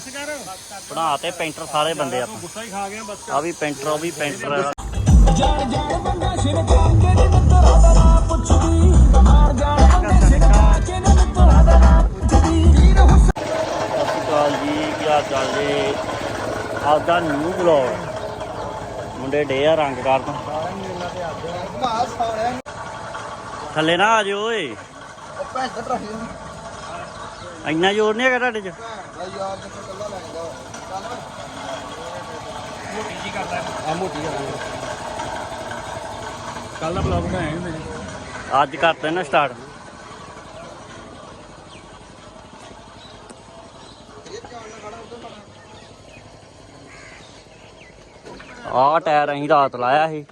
ਬਸ ਕਰ। ਬਣਾ ਤੇ ਪੈਂਟਰ ਸਾਰੇ ਬੰਦੇ ਆਪਾਂ ਗੁੱਸਾ ਹੀ ਖਾ ਗਿਆ ਬਸ ਆ ਵੀ ਪੈਂਟਰ ਉਹ ਵੀ ਪੈਂਟਰ ਜਾਣ ਜਾਣ ਬੰਦਾ ਸਿਰ ਕਾਂਗੇ ਨੀ ਮਿੱਤਰਾ ਦਾ ਨਾਂ ਪੁੱਛਦੀ। ਮਾਰ ਜਾਣ ਬੰਦਾ ਸਿਰ ਕਾਂਗੇ ਨੀ ਮਿੱਤਰਾ ਦਾ ਨਾਂ ਪੁੱਛਦੀ। ਵੀਰ ਹੁਸੈਨ ਸਤਿ ਸ਼੍ਰੀ ਅਕਾਲ ਜੀ ਕੀ ਹਾਲ ਚਾਲ ਜੀ? ਅੱਜ ਦਾ ਨਿਊ ਬਲੌਗ ਮੁੰਡੇ ਡੇ ਆ ਰੰਗ ਕਰਨ ਥੱਲੇ ਨਾ ਆ ਜਿਓ ਓਏ। ਇੰਨਾ ਜ਼ੋਰ ਨਹੀਂ ਹੈਗਾ ਤੁਹਾਡੇ 'ਚ? ਕੱਲ ਦਾ ਬਲੌਗ ਬਣਾਇਆ ਮੈਂ। ਅੱਜ ਕਰਦੇ ਨਾ ਸਟਾਰਟ ਆਹ ਟਾਇਰ ਅਸੀਂ ਰਾਤ ਲਾਇਆ ਸੀ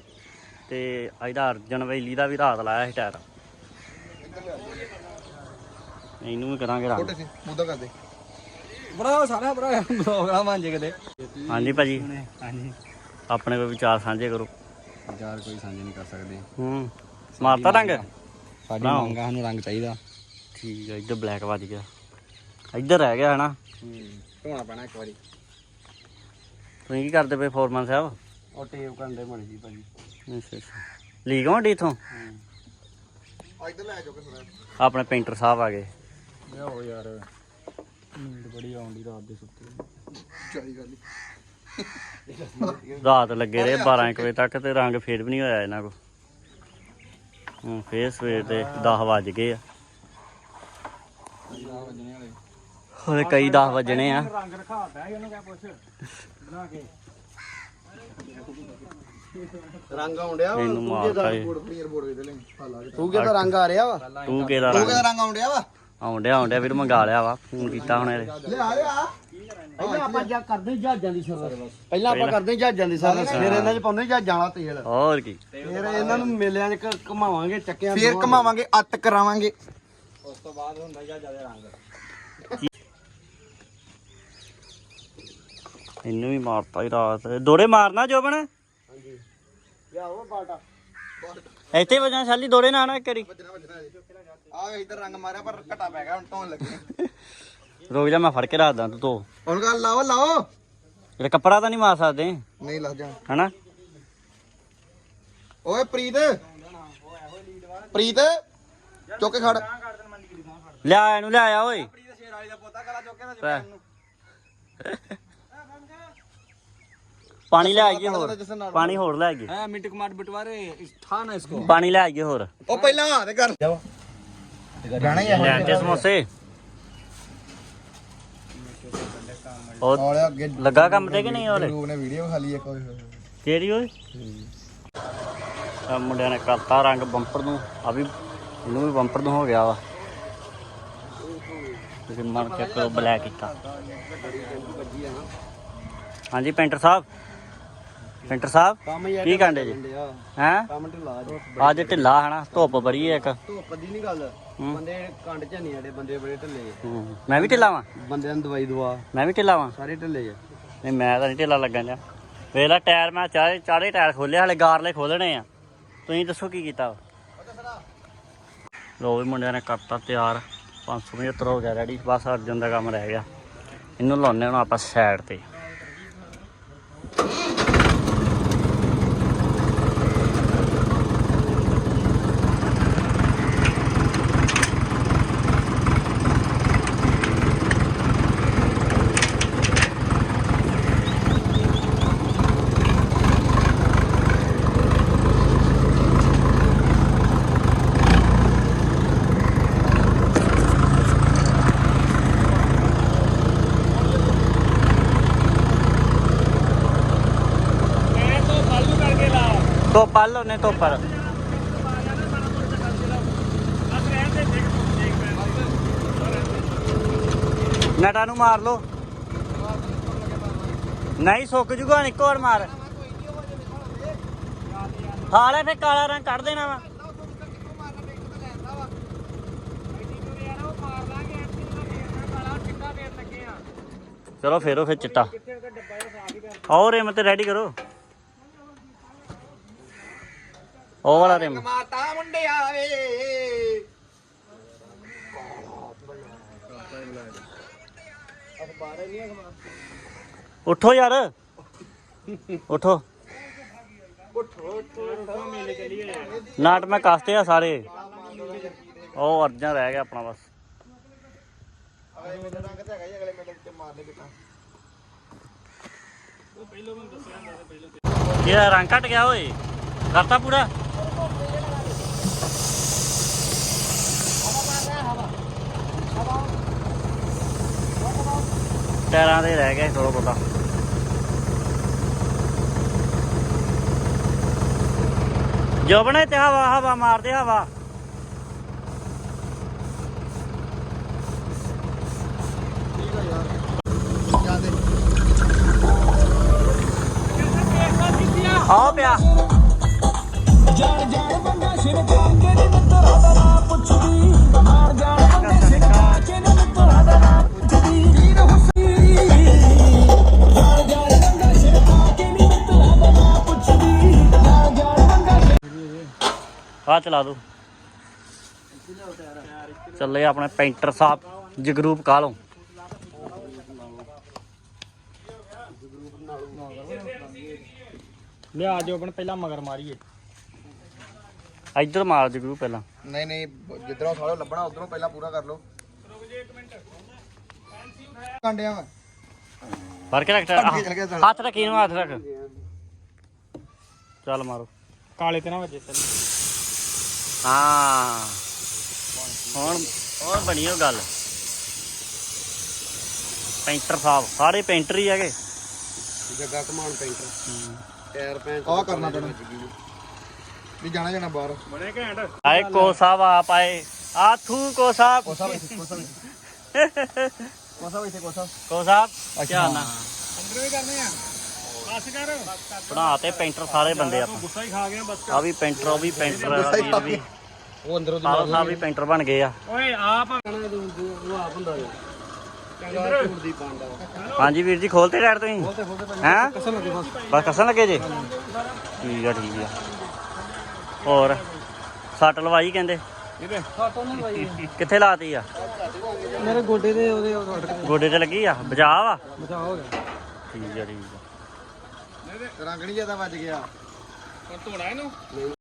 ਤੇ ਇਹਦਾ ਅਰਜਨ ਵੈਲੀ ਦਾ ਵੀ ਰਾਤ ਲਾਇਆ ਸੀ ਟਾਇਰ ਇਹਨੂੰ ਵੀ ਕਰਾਂਗੇ ਰੰਗ। ਮੁੱਦਾ ਕਰ ਦੇ ਬੜਾ ਸਾਰਾ ਬੜਾ ਬਲੌਗ ਮੰਨ ਜੇ ਕਿਤੇ। ਹਾਂਜੀ ਭਾਜੀ। ਹਾਂਜੀ। ਆਪਣੇ ਕੋਈ ਵਿਚਾਰ ਸਾਂਝੇ ਕਰੋ। ਯਾਰ ਕੋਈ ਸਾਂਝੇ ਨਹੀਂ ਕਰ ਸਕਦੇ। ਹੂੰ। ਮਾਰਤਾ ਰੰਗ? ਸਾਡੀ। ਮੰਗਾ ਸਾਨੂੰ ਰੰਗ ਚਾਹੀਦਾ। ਠੀਕ ਹੈ ਇੱਧਰ ਬਲੈਕ ਵੱਜ ਗਿਆ। ਇੱਧਰ ਰਹਿ ਗਿਆ ਹਨਾ। ਧੋਣਾ ਪੈਣਾ ਇੱਕ ਵਾਰੀ। ਤੁਸੀਂ ਕੀ ਕਰਦੇ ਪਏ ਫੋਰਮਨ ਸਾਹਿਬ? ਉਹ ਟੇਪ ਕਰਨ ਦੇ ਮੜ ਜੀ ਭਾਜੀ। ਅੱਛਾ ਅੱਛਾ। ਲੀਕ ਹੋਣੀ ਇੱਥੋਂ? ਇੱਧਰ ਲੈ ਜਾਓ ਆਪਣੇ ਪੇਂਟਰ ਸਾਹਿਬ ਆ ਗਏ। ਲਿਆਓ ਯਾਰ ਨੀਂਦ ਬੜੀ ਆਉਂਦੀ ਰਾਤ ਦੇ ਸੁੱਤੇ ਚਾਹੀ ਗੱਲ ਰਾਤ ਲੱਗੇ ਰਹੇ 12 ਇੱਕ ਵਜੇ ਤੱਕ ਤੇ ਰੰਗ ਫੇਰ ਵੀ ਨਹੀਂ ਹੋਇਆ ਇਹਨਾਂ ਕੋ ਹੁਣ ਫੇਰ ਸਵੇਰ ਦੇ 10 ਵੱਜ ਗਏ ਆ। ਹਲੇ ਕਈ 10 ਵੱਜਣੇ ਆ। ਰੰਗ ਰਖਾਤਾ ਹੈ ਉਹਨੂੰ ਕਿਆ ਪੁੱਛ ਬਣਾ ਕੇ ਰੰਗ ਆਉਂਦਿਆ ਵਾ ਪਨੀਰ ਬੋਰਡ ਲੈ ਹਾਲਾ ਤੂੰ ਕਿਹਦਾ ਰੰਗ ਆ ਰਿਹਾ ਵਾ? ਤੂੰ ਤੂੰ ਕਿਹਦਾ ਰੰਗ ਆਉਂਦਿਆ ਵਾ? ਆਉਂਦਿਆ ਆਉਂਦਿਆ ਵੀਰ ਮੰਗਾ ਲਿਆ ਵਾ ਫੋਨ ਕੀਤਾ ਹੁਣ ਇਹਦੇ। ਲਿਆ ਲਿਆ ਪਹਿਲਾਂ ਆਪਾਂ ਜਾ ਕਰਦੇ ਜਹਾਜ਼ਾਂ ਦੀ ਸਰਵਿਸ ਪਹਿਲਾਂ। ਆਪਾਂ ਕਰਦੇ ਜਹਾਜ਼ਾਂ ਦੀ ਸਰਵਿਸ ਫਿਰ ਇਹਨਾਂ 'ਚ ਪਾਉਂਦੇ ਜਹਾਜ਼ਾਂ ਵਾਲਾ ਤੇਲ। ਹੋਰ ਕੀ? ਫਿਰ ਇਹਨਾਂ ਨੂੰ ਮੇਲਿਆਂ 'ਚ ਘੁਮਾਵਾਂਗੇ ਚੱਕਿਆਂ ਫੇਰ ਕਮਾਵਾਂਗੇ ਅੱਤ ਕਰਾਵਾਂਗੇ। ਉਸ ਤੋਂ ਬਾਅਦ ਹੁੰਦਾ ਜਹਾਜ਼ਾਂ ਦੇ ਰੰਗ। ਇਹਨੂੰ ਵੀ ਮਾਰਤਾ ਹੀ ਰਾਤ। ਦੋੜੇ ਮਾਰਨਾ ਜੋਬਨ? ਲਿਆਓ ਬਾਟਾ। ਇੱਥੇ ਵਜਾਂ ਸ਼ਾਲੀ ਦੋੜੇ ਨਾ ਨਾ ਇੱਕ ਵਾਰੀ। ਆ ਵੇ ਇੱਧਰ ਰੰਗ ਮਾਰਿਆ ਪਰ ਘਟਾ ਪੈ ਗਿਆ ਹੁਣ ਧੋਣ ਲੱਗੇ। ਰੁਕ ਜਾ ਮੈਂ ਫੜ ਕੇ ਰੱਖਦਾ ਤੂੰ ਧੋ। ਹੁਣ ਗੱਲ ਲਾਓ ਲਾਓ। ਜਿਹੜਾ ਕੱਪੜਾ ਤਾਂ ਨਹੀਂ ਮਾਰ ਸਕਦੇ। ਨਹੀਂ ਲੱਗ ਜਾ ਹਨਾ? ਓਏ ਪ੍ਰੀਤ। ਪ੍ਰੀਤ ਚੁੱਕ ਕੇ ਖੜ। ਲਿਆ ਇਹਨੂੰ ਲਿਆਇਆ ਓਏ। ਸ਼ੇਰ ਵਾਲੀ ਦਾ ਪੋਤਾ ਕਰਾ ਚੁੱਕੇ ਨਾ ਪੈ। ਪਾਣੀ ਲੈ ਆਈਏ ਹੋਰ ਪਾਣੀ ਹੋਰ ਲੈ ਆਈਏ। ਹੈ ਮਿੰਟ ਕੁਮਾਰ ਬਟਵਾਰੇ ਠਾ ਨਾ ਇਸਕੋ। ਪਾਣੀ ਲੈ ਆਈਏ ਹੋਰ। ਉਹ ਪਹਿਲਾਂ ਆ ਤੇ ਕਰ। ਜਾਵਾ ਗਾਣਾ ਹੀ ਲੈ ਸਮੋਸੇ। ਉਹ ਲੱਗਾ ਕੰਮ ਤੇ ਕਿ ਨਹੀਂ ਹੋਰ ਨੇ ਵੀਡੀਓ ਖਾਲੀ ਇੱਕ ਕਿਹੜੀ ਓਏ? ਆ ਮੁੰਡਿਆਂ ਨੇ ਕਰਤਾ ਰੰਗ ਬੰਪਰ ਨੂੰ। ਆ ਵੀ ਇਹਨੂੰ ਵੀ ਬੰਪਰ ਨੂੰ ਹੋ ਗਿਆ ਵਾ। ਤੁਸੀਂ ਮਾਰ ਕੇ ਕਰੋ ਬਲੈਕ ਕੀਤਾ। ਹਾਂਜੀ ਪੈਂਟਰ ਸਾਹਿਬ। ਪੈਂਟਰ ਸਾਹਿਬ? ਕੀ ਕਾਂਡੇ ਜੀ? ਹੈ? ਕੰਮ ਢਿੱਲਾ ਅੱਜ ਢਿੱਲਾ ਹਨਾ ਧੁੱਪ ਬੜੀ ਹੈ ਇੱਕ। ਧੁੱਪ ਦੀ ਨਹੀਂ ਗੱਲ। ਬੰਦੇ ਕੰਡ ਚ ਨਹੀਂ ਆੜੇ ਬੰਦੇ ਬੜੇ ਢਿੱਲੇ ਹੂੰ। ਮੈਂ ਵੀ ਢਿੱਲਾ ਵਾਂ? ਬੰਦਿਆਂ ਨੂੰ ਦਵਾਈ ਦਵਾ। ਮੈਂ ਵੀ ਢਿੱਲਾ ਵਾਂ। ਸਾਰੇ ਢਿੱਲੇ ਆ। ਨਹੀਂ ਮੈਂ ਤਾਂ ਨਹੀਂ ਢਿੱਲਾ ਲੱਗਣ ਡਿਆ। ਵੇਖ ਲਾ ਟਾਇਰ ਮੈਂ ਚਾਰੇ ਚਾਰੇ ਟਾਇਰ ਖੋਲੇ ਹਲੇ ਗਾਰਲੇ ਖੋਲਣੇ ਆ। ਤੁਸੀਂ ਦੱਸੋ ਕੀ ਕੀਤਾ? ਲੋ ਵੀ ਮੁੰਡਿਆਂ ਨੇ ਕਰਤਾ ਤਿਆਰ। 575 ਹੋ ਗਿਆ ਰੈਡੀ ਬਸ ਅਰਜਨ ਦਾ ਕੰਮ ਰਹਿ ਗਿਆ। ਇਹਨੂੰ ਲਾਉਣੇ ਹੁਣ ਆਪਾਂ ਸਾਈਡ ਤੇ। ਤੋਂ ਪਲ ਉਹਨੇ ਤੋਂ ਪਰ। ਨਟਾ ਨੂੰ ਮਾਰ ਲੋ ਨਹੀਂ ਸੁੱਕ ਜੂਗਾ ਇੱਕੋ ਵਾਰ ਮਾਰ। ਹਾਲੇ ਫੇ ਕਾਲਾ ਰੰਗ ਕੱਢ ਦੇਣਾ ਵਾ। ਚਲੋ ਫੇਰੋ ਫਿਰ ਚਿੱਟਾ। ਔਰ ਇਹ ਮਤੇ ਰੈਡੀ ਕਰੋ। ਉਹ ਵਾਲਾ ਰਿਮ। ਮਾਤਾ ਮੁੰਡਿਆ ਵੇ ਉੱਠੋ ਯਾਰ। ਉੱਠੋ। ਨਾਟ ਮੈਂ ਕਾਸਤੇ ਆ ਸਾਰੇ। ਉਹ ਅਰਜਨ ਰਹਿ ਗਿਆ ਆਪਣਾ ਬਸ। ਇਹ ਰੰਗ ਘਟ ਗਿਆ ਓਏ। ਕਰਤਾ ਪੂਰਾ। ਟਾਇਰਾਂ ਦੇ ਰਹਿ ਗਿਆ ਥੋੜਾ ਬਹੁਤਾ। ਜੋਬਣੇ ਤੇ ਹਵਾ ਹਵਾ ਮਾਰਦੇ ਹਵਾ। ਸ਼ਿਰਕਾ ਆ ਚਲਾ ਦੋ। ਚੱਲੇ ਆਪਣੇ ਪੈਂਟਰ ਸਾਹਿਬ ਜਗਰੂਪ ਕਾਲੋਂ ਲਿਆ ਜੋ ਆਪਣ ਪਹਿਲਾਂ ਮਗਰ ਮਾਰੀਏ। ਇੱਧਰ ਮਾਰ ਜਗਰੂਪ ਪਹਿਲਾਂ। ਨਹੀਂ ਨਹੀਂ ਜਿੱਧਰੋਂ ਸਾਲੋ ਲੱਭਣਾ ਉਧਰੋਂ ਪਹਿਲਾਂ ਪੂਰਾ ਕਰ ਲਓ। ਕਾਂਡਿਆਂ ਵਾ। ਫੜ ਕੇ ਰੱਖ। ਹੱਥ ਰੱਖੀ ਨੂੰ ਹੱਥ ਰੱਖ। ਚੱਲ ਮਾਰੋ। ਕਾਲੇ ਤੇ ਨਾ ਵੱਜੇ ਚੱਲ ਹਾਂ। ਹੁਣ ਹੁਣ ਬਣੀ ਉਹ ਗੱਲ। ਪੈਂਟਰ ਸਾਹਿਬ ਸਾਰੇ ਪੈਂਟਰ ਹੀ ਹੈਗੇ। ਜੱਗਾ ਕਮਾਨ ਪੈਂਟਰ। ਟਾਇਰ ਪੈਂਟ ਆ ਕਰਨਾ ਪੈਣਾ। ਵੀ ਜਾਣਾ ਜਾਣਾ ਬਾਹਰ। ਬੜੇ ਘੈਂਟ। ਆਏ ਕੋ ਸਾਹਿਬ ਆਪ ਆਏ। ਆਥੂ ਕੋ ਸਾਹਿਬ ਕੋਸਾ ਵਿੱਚ ਕੋਸਾ ਵਿੱਚ ਕੋਸਾ ਵਿੱਚ ਕੋਸਾ। ਕੋ ਸਾਹਿਬ ਧਿਆਨ ਨਾਲ। ਅੰਦਰ ਵੀ ਕਰਨੇ ਆ। ਬਸ ਕਰ ਬਣਾ ਤੇ ਪੈਂਟਰ ਸਾਰੇ ਬੰਦੇ ਆਪਾਂ ਗੁੱਸਾ ਹੀ ਖਾ ਗਿਆ ਬਸ ਆ ਵੀ ਪੈਂਟਰ ਉਹ ਵੀ ਪੈਂਟਰ ਵੀਰ ਵੀ ਉਹ ਅੰਦਰੋਂ ਸਾਲੋ ਸਾਹਿਬ ਵੀ ਪੈਂਟਰ ਬਣ ਗਏ ਆ ਓਏ ਆਪ ਦੀ ਪਾਂਡਾ ਹਾਂਜੀ ਵੀਰ ਜੀ ਖੋਲਤੇ ਟਾਇਰ ਤੁਸੀਂ ਹੈਂ ਬਸ ਬਸ ਕੱਸਣ ਲੱਗੇ ਜੇ ਠੀਕ ਆ ਠੀਕ ਆ ਹੋਰ ਸੱਟ ਲਵਾਈ ਕਹਿੰਦੇ ਕਿੱਥੇ ਲਾਤੀ ਆ ਮੇਰੇ ਗੋਡੇ ਦੇ ਉਹਦੇ ਗੋਡੇ ਤੇ ਲੱਗੀ ਆ ਬਚਾ ਵਾ ਬਚਾ ਹੋ ਗਿਆ ਠੀਕ ਆ ਠੀਕ ਆ ਰੰਗ ਨਹੀਂ ਜ਼ਿਆਦਾ ਵੱਜ ਗਿਆ। ਹੁਣ ਧੋਣਾ ਇਹਨੂੰ?